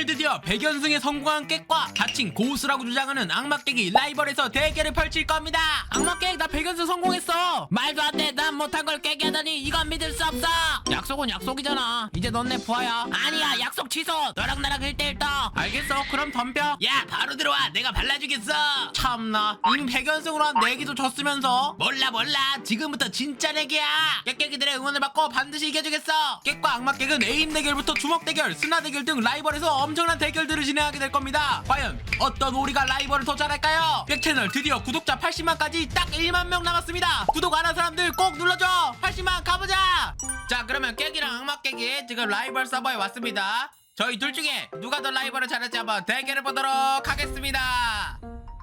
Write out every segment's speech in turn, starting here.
오늘 드디어 100연승에 성공한 객과 자칭 고수라고 주장하는 악마객이 라이벌에서 대결을 펼칠 겁니다. 악마객 나 100연승 성공했어. 말도 안 돼. 난 못한 걸 깨게 하다니 이건 믿을 수 없어. 약속은 약속이잖아. 이제 넌 내 부하야. 아니야 약속 취소. 너랑 나랑 1대1 떠. 알겠어. 그럼 덤벼. 야 바로 들어와. 내가 발라주겠어. 참나. 이미 100연승으로 한 내기도 졌으면서. 몰라 몰라. 지금부터 진짜 내기야. 깨깨기들의 응원을 받고 반드시 이겨주겠어. 객과 악마객은 에임 대결부터 주먹 대결, 스나 대결 등 라이벌에서 엄 청난 대결들을 진행하게 될 겁니다. 과연 어떤 오리가 라이벌을 더 잘할까요? 객 채널 드디어 구독자 80만까지 딱 1만 명 남았습니다. 구독 안 한 사람들 꼭 눌러줘. 80만 가보자. 자 그러면 깨기랑 악마 깨기 지금 라이벌 서버에 왔습니다. 저희 둘 중에 누가 더 라이벌을 잘할지 한번 대결해 보도록 하겠습니다.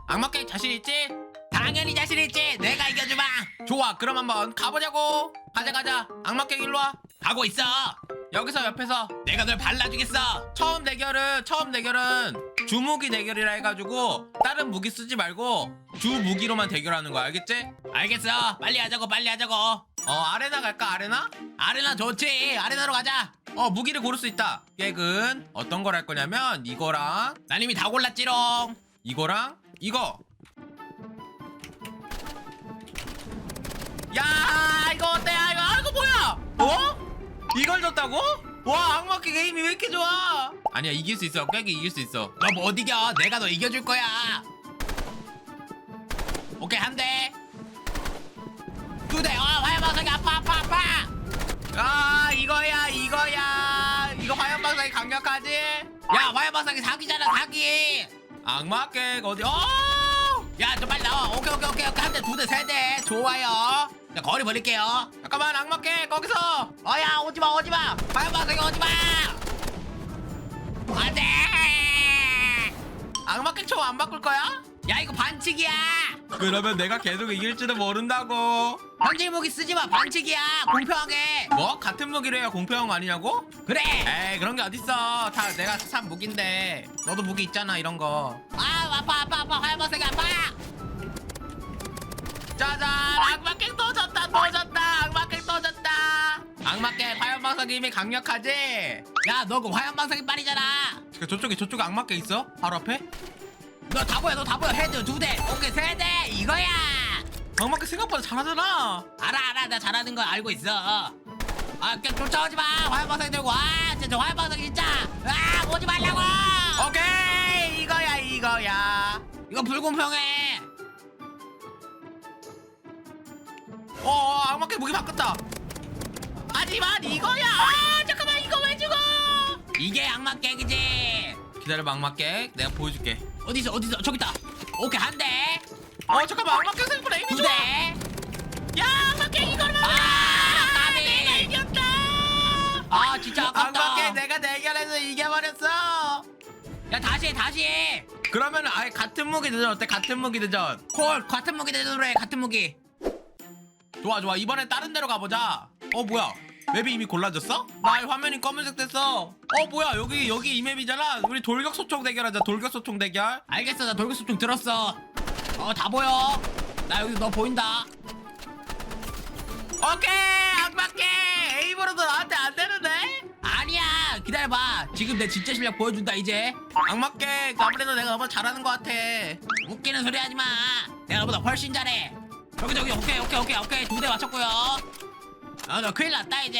악마 깨기 자신 있지? 당연히 자신 있지. 내가 이겨주마. 좋아 그럼 한번 가보자고. 가자 가자. 악마 깨기 일로 와. 가고 있어. 여기서 옆에서 내가 널 발라주겠어. 처음 대결은 처음 대결은 주무기 대결이라 해가지고 다른 무기 쓰지 말고 주 무기로만 대결하는 거야 알겠지? 알겠어. 빨리 하자고 빨리 하자고. 어 아레나 갈까 아레나? 아레나 좋지. 아레나로 가자. 어 무기를 고를 수 있다. 깨근 어떤 걸 할 거냐면 이거랑 난 이미 다 골랐지롱. 이거랑 이거. 야 이거 어때? 아, 이거 아, 이거 뭐야? 어? 이걸 줬다고? 와 악마깨 게임이 왜 이렇게 좋아? 아니야 이길 수 있어. 깨기 이길 수 있어. 너뭐못 이겨? 내가 너 이겨줄 거야. 오케이 한대 두대. 어 화염방석이 아파 아파 아파. 아 이거야 이거야. 이거 화염방석이 강력하지? 야 화염방석이 사기잖아 사기. 악마깨 어디 어? 야좀 빨리 나와. 오케이 오케이 오케이 오케이. 한대 두대세 대. 좋아요 자 거리 버릴게요. 잠깐만 악마깨 거기서. 어야 오지 마 오지마. 화염방석이 오지 마. 안 돼. 악마깨 총안 바꿀 거야? 야 이거 반칙이야. 그러면 내가 계속 이길지도 모른다고. 현질 무기 쓰지 마 반칙이야. 공평하게. 뭐? 같은 무기로 해야 공평한 거 아니냐고? 그래. 에이 그런 게 어딨어. 다 내가 산 무기인데. 너도 무기 있잖아 이런 거 아 아파 아파 아파. 화염방석이 아파 짜잔 악마객 또 졌다 또 졌다 악마객 또 졌다. 악마객 화염방석이 이미 강력하지? 야너 그 화염방석이 빨이잖아. 저쪽에 저쪽에 악마객 있어? 바로 앞에? 너 다 보여 너 다 보여. 헤드 두대 오케이 세대 이거야. 악마객 생각보다 잘하잖아. 알아 알아. 나 잘하는 거 알고 있어. 아 그냥 쫓아오지 마. 화염방석 들고 아 진짜 화염방석 진짜 아 오지 말라고. 오케이 이거야 이거야. 이거 불공평해 어, 악마켓 무기 바꿨다. 하지만 이거야. 아, 잠깐만 이거 왜 죽어? 이게 악마객이지. 기다려봐 악마객. 내가 보여줄게. 어디서 어디서 저기 있다. 오케이 한 대. 어 잠깐만 악마객 생각보다 힘이 좋아. 야 악마객 이걸 봐. 아, 내가 이겼다. 아 진짜 아깝다. 악마객 내가 대결해서 이겨버렸어. 야 다시 해 다시 해. 그러면 아예 같은 무기 대전 어때? 같은 무기 대전. 콜 같은 무기 대전으로 해 같은 무기. 좋아 좋아. 이번엔 다른 데로 가보자. 어 뭐야? 맵이 이미 골라졌어? 나 화면이 검은색 됐어. 어 뭐야? 여기 여기 이 맵이잖아. 우리 돌격소총 대결하자. 돌격소총 대결. 알겠어. 나 돌격소총 들었어. 어 다 보여. 나 여기 너 보인다. 오케이! 악마게! 에임으로도 나한테 안 되는데? 아니야. 기다려봐. 지금 내 진짜 실력 보여준다 이제. 악마게. 아무래도 내가 너보다 잘하는 것 같아. 웃기는 소리 하지마. 내가 너보다 훨씬 잘해 저기 저기 오케이 오케이 오케이 오케이. 두 대 맞췄고요. 어너 큰일 났다 이제.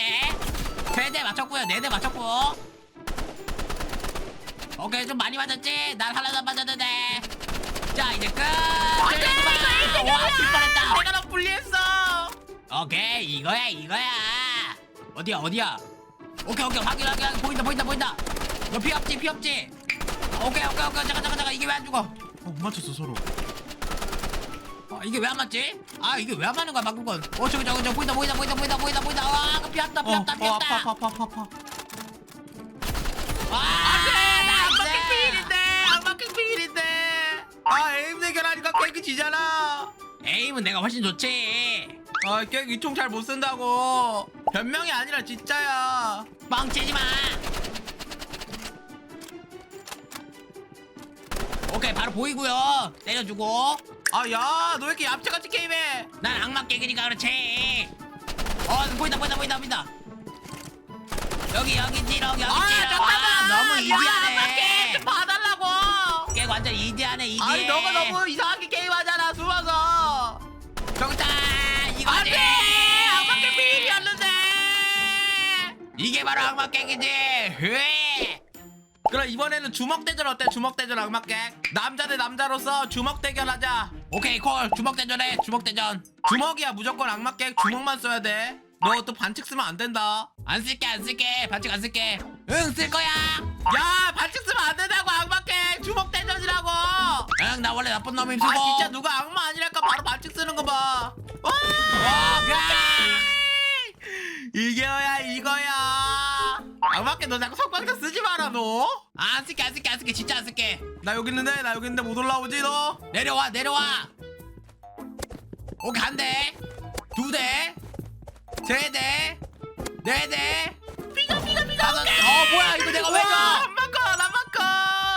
세 대 맞췄고요 네 대 맞췄고. 오케이 좀 많이 맞았지? 난 하나도 안 맞았는데. 자 이제 끝. 안돼! 와 뻔했다. 내가 너 불리했어. 오케이 이거야 이거야. 어디야 어디야? 오케이 오케이. 확인 확인 확인. 보인다 보인다 보인다. 너피 없지 피 없지? 오케이 오케이 오케이. 잠깐 잠깐 잠깐. 이게 왜 안 죽어? 어 못 맞췄어 서로 아 이게 왜 안 맞지? 아 이게 왜 안 맞는 거야 방금 건? 어 저기 저기 저기 보인다 보인다 보인다 보인다 보인다 보인다. 와 피었다 피었다 피었다. 아파 아파 아파 아파 안돼 나 악마킹 피일인데 악마킹 피일인데. 아 에임 대결하니까 깨기 지잖아. 에임은 내가 훨씬 좋지. 아 깨기 이총 잘 못 쓴다고. 변명이 아니라 진짜야. 뻥치지 마. 오케이 바로 보이고요. 때려주고 아야 너 왜 이렇게 얌체같이 게임해 난 악마 깨기니까 그렇지. 어 보인다 보인다 보인다 보인다. 여기 여기 지렁 여기 지렁. 아 잠깐만 아, 너무 야, 나 이디하네. 게임 좀 봐달라고 깨 완전 이지하네 이지 아니 너가 너무 이상하게 게임하잖아 숨어서 정답 이거지. 안돼 악마께 비밀이었는데 이게 바로 악마 깨기지. 회. 그럼 이번에는 주먹 대전 어때? 주먹 대전 악마 깨 남자 대 남자로서 주먹 대결하자. 오케이 콜. 주먹 대전해. 주먹 대전. 주먹이야 무조건 악마 깨 주먹만 써야 돼. 너 또 반칙 쓰면 안 된다. 안 쓸게 안 쓸게. 반칙 안 쓸게. 응 쓸 거야. 야 반칙 쓰면 안 된다고 악마 깨 주먹 대전이라고. 응 나 원래 나쁜 놈임 쓰고 아 진짜 누가 악마 아니랄까 바로 반칙 쓰는 거 봐. 와! 이게야 이거야 악마께 너 자꾸 석방사 쓰지 마라 너 안 쓸게 안 쓸게 안 쓸게 진짜 안 쓸게 나 여기 있는데 나 여기 있는데 못 올라오지 너 내려와 내려와 오케이 한 대 두 대 세 대 네대 삐가 삐가 삐가 다섯 어 뭐야 이거 내가 왜 줘? 한번 컷.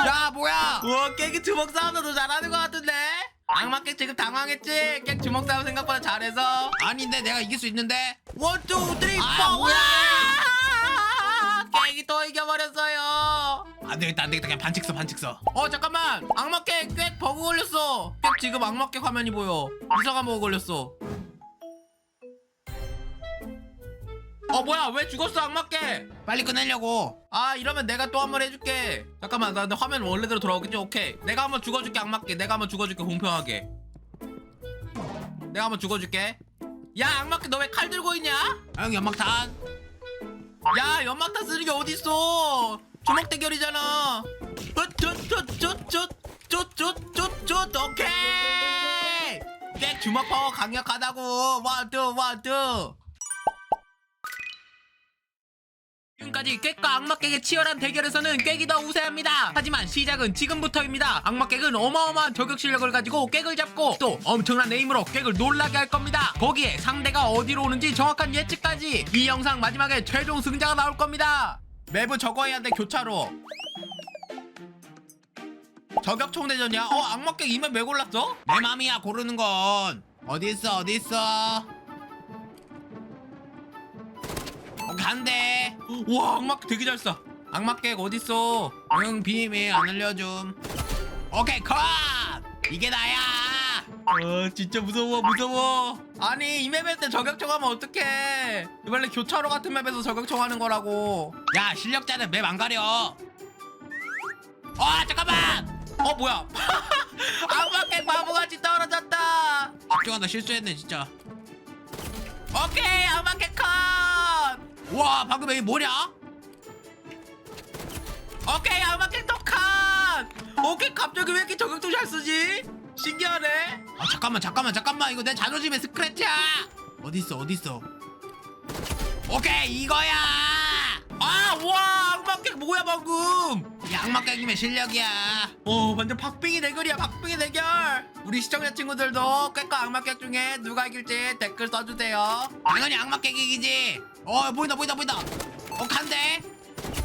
야 뭐야? 우와 깨기 주먹 싸움도 너 잘하는 것 같은데? 악마 깨 지금 당황했지? 깨 주먹 싸움 생각보다 잘해서 아닌데 내가 이길 수 있는데? 원투 쓰리 포 아, 뭐야? 깨기 또 이겨버렸어요. 안 되겠다 안 되겠다. 그냥 반칙 써 반칙 써어 잠깐만. 악마 깨꽤 버그 걸렸어. 깨 지금 악마 깨 화면이 보여. 이상한 버그 걸렸어. 어 뭐야? 왜 죽었어 악마께 빨리 끝내려고. 아 이러면 내가 또 한 번 해줄게. 잠깐만 나, 나 화면 원래대로 돌아오겠지? 오케이. 내가 한번 죽어줄게 악마께 내가 한번 죽어줄게 공평하게. 내가 한번 죽어줄게. 야 악마께 너 왜 칼 들고 있냐? 응 연막탄 야 연막탄 쓰는 게 어딨어? 주먹 대결이잖아. 쫓쫓쫓쫓쫓쫓쫓 오케이. 주먹 파워 강력하다고. 와드 와드 지금까지 꾀과 악마객의 치열한 대결에서는 꾀기 더 우세합니다. 하지만 시작은 지금부터입니다. 악마객은 어마어마한 저격 실력을 가지고 꾀을 잡고 또 엄청난 에임으로 꾀을 놀라게 할 겁니다. 거기에 상대가 어디로 오는지 정확한 예측까지 이 영상 마지막에 최종 승자가 나올 겁니다. 저거 해야 돼 교차로. 저격 총 대전이야? 어 악마객 이맵 왜 골랐어? 내 맘이야 고르는 건. 어디 있어 어디 있어? 간대. 와 악막 되게 잘 쏴. 악막객 어딨어? 응 비밀 안 알려줌. 오케이 컷. 이게 나야. 어 진짜 무서워 무서워. 아니 이 맵에서 저격총 하면 어떡해? 원래 교차로 같은 맵에서 저격총 하는 거라고. 야 실력자는 맵 안 가려. 아 잠깐만. 어 뭐야? 악막객 바보같이 떨어졌다. 집중하다 실수했네 진짜. 오케이 악막객 컷. 와 방금 여기 뭐냐? 오케이 아마켓 똑칸! 오케이 갑자기 왜 이렇게 저격도 잘 쓰지? 신기하네. 아 잠깐만 잠깐만 잠깐만. 이거 내 자존심의 스크래치야. 어디 있어 오케이 이거야! 아와 악마객 뭐야 방금? 이 악마객이면 실력이야. 어 완전 박빙이 대결이야 박빙이 대결. 우리 시청자 친구들도 꾀과 악마객 중에 누가 이길지 댓글 써주세요. 당연히 악마객 이기지. 어 보인다 보인다 보인다. 어 간대.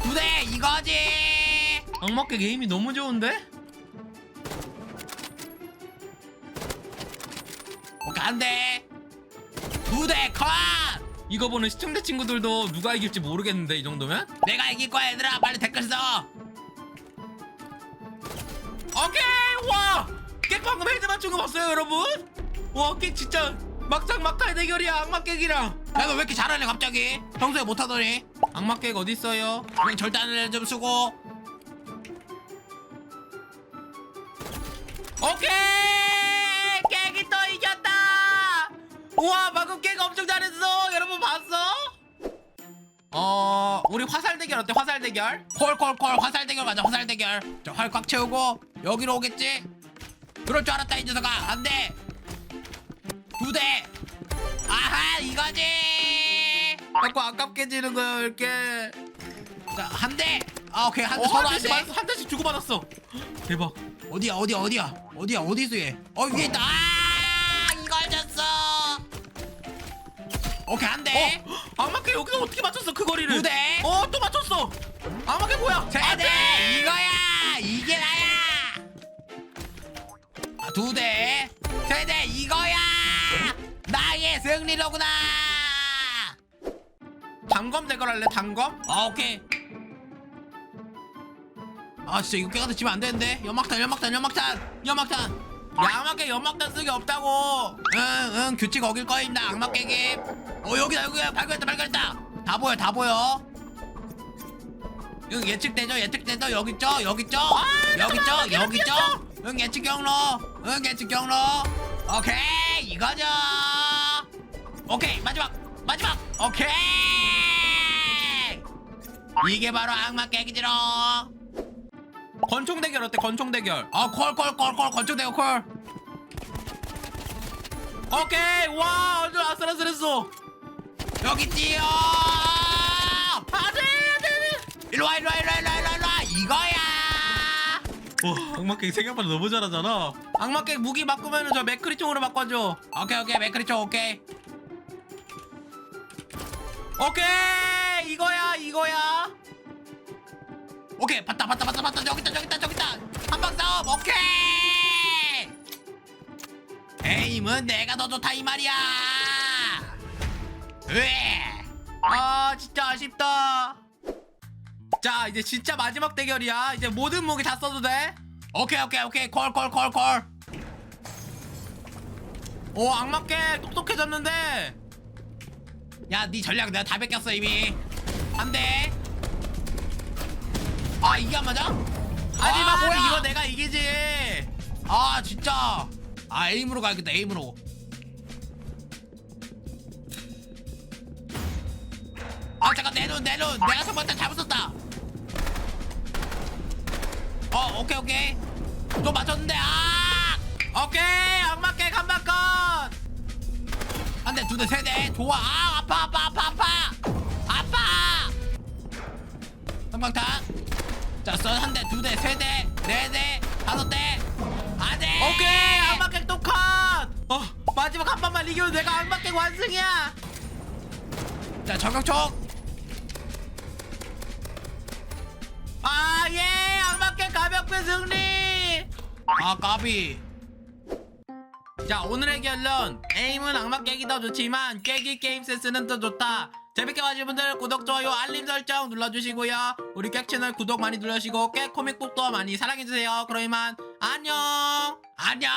두 대 이거지. 악마객 에임이 너무 좋은데? 어 간대. 두 대 컷. 이거 보는 시청자 친구들도 누가 이길지 모르겠는데 이 정도면? 내가 이길 거야 얘들아. 빨리 댓글 써 오케이 와! 깨 방금 헤드 맞춘 거 봤어요 여러분? 와깨 진짜 막상 막하의 대결이야 악마깨기랑 야너 왜 이렇게 잘하냐 갑자기? 평소에 못하더니. 악마깨가 어딨어요? 그냥 절단을 좀 쓰고. 오케이! 깨기 또 이겼다! 우와 방금 깨가 엄청 잘했어. 여러분 봤어? 어 우리 화살 대결 어때? 화살 대결? 콜콜콜. 화살 대결 가자 화살 대결. 저 활 꽉 채우고 여기로 오겠지? 그럴 줄 알았다 이 녀석아. 안돼. 두대. 아하 이거지. 자꾸 아깝게 지는 거야 이렇게. 자한대. 아 오케이. 한 대 어, 서로 한 한대 한 대씩 주고 받았어. 대박. 어디야 어디야 어디야? 어디야 어디 있어 얘어 위에 있다. 아 이걸 졌어. 오케이 한대. 어? 악마캐 여기서 어떻게 맞췄어 그 거리를? 두 대. 어, 또 맞췄어. 악마캐 뭐야? 안 세대. 돼! 이거야 두 대. 세 대 이거야. 나의 승리로구나. 단검 대결할래 단검? 아 오케이. 아 진짜 이거 깨가도 지면 안 되는데. 연막탄 연막탄 연막탄 연막탄. 야 악마깨 연막탄 쓰기 없다고. 응 응 규칙 어길 거입니다 악마 깨기. 어 여기다 여기야 발견했다 발견했다. 다 보여 다 보여. 응 예측되죠 예측되죠. 여기 있죠 여기 있죠. 아, 여기 있죠 여기 있죠. 응 예측 경로 응 예측 경로. 오케이 이거죠. 오케이 마지막 마지막. 오케이. 이게 바로 악마 깨기지롱 권총 대결 어때 권총 대결? 아 콜 콜 콜콜 건축 대고 콜. 오케이 와 완전 아슬아슬했어. 여기 있지요 안돼. 안돼 일로 와 일로 와 일로 와 일로 와 와 악마깨 생각보다 너무 잘하잖아. 악마깨 무기 바꾸면은 저 맥크리 총으로 바꿔줘. 오케이 오케이. 맥크리초 오케이. 오케이! 이거야 이거야. 오케이 봤다 봤다 봤다 봤다. 저기 있다 저기 있다 저기 있다. 한방 싸움 오케이! 에임은 내가 더 좋다 이 말이야. 으에. 아 진짜 아쉽다 자 이제 진짜 마지막 대결이야. 이제 모든 무기 다 써도 돼? 오케이 오케이 오케이. 콜 콜 콜콜. 오 악마깨 똑똑해졌는데. 야네 전략 내가 다 뺏겼어 이미. 안돼. 아 이게 안 맞아? 하지만 아, 뭐야? 이거 내가 이기지. 아 진짜. 아 에임으로 가야겠다 에임으로. 아 잠깐 내눈 내눈 내가 저번에 잘못 썼다 어 오케이 오케이. 또 맞췄는데 아! 오케이 악마깨 간바건. 한대 두대 세 대. 좋아. 아 아파 아파 아파 아파. 아파. 한방탄. 자써한대 두대 세대 네대 다섯 대. 안돼 오케이. 악마깨 또컷. 어. 마지막 한 번만 이기면 내가 악마깨 완승이야. 자 저격총. 아예 가볍게 승리! 아 까비. 자 오늘의 결론. 에임은 악마 깨기 더 좋지만 깨기 게임 센스는 더 좋다. 재밌게 봐주신 분들 구독 좋아요 알림 설정 눌러주시고요. 우리 객 채널 구독 많이 눌러주시고 깨 코믹북도 많이 사랑해주세요. 그럼 이만. 안녕. 안녕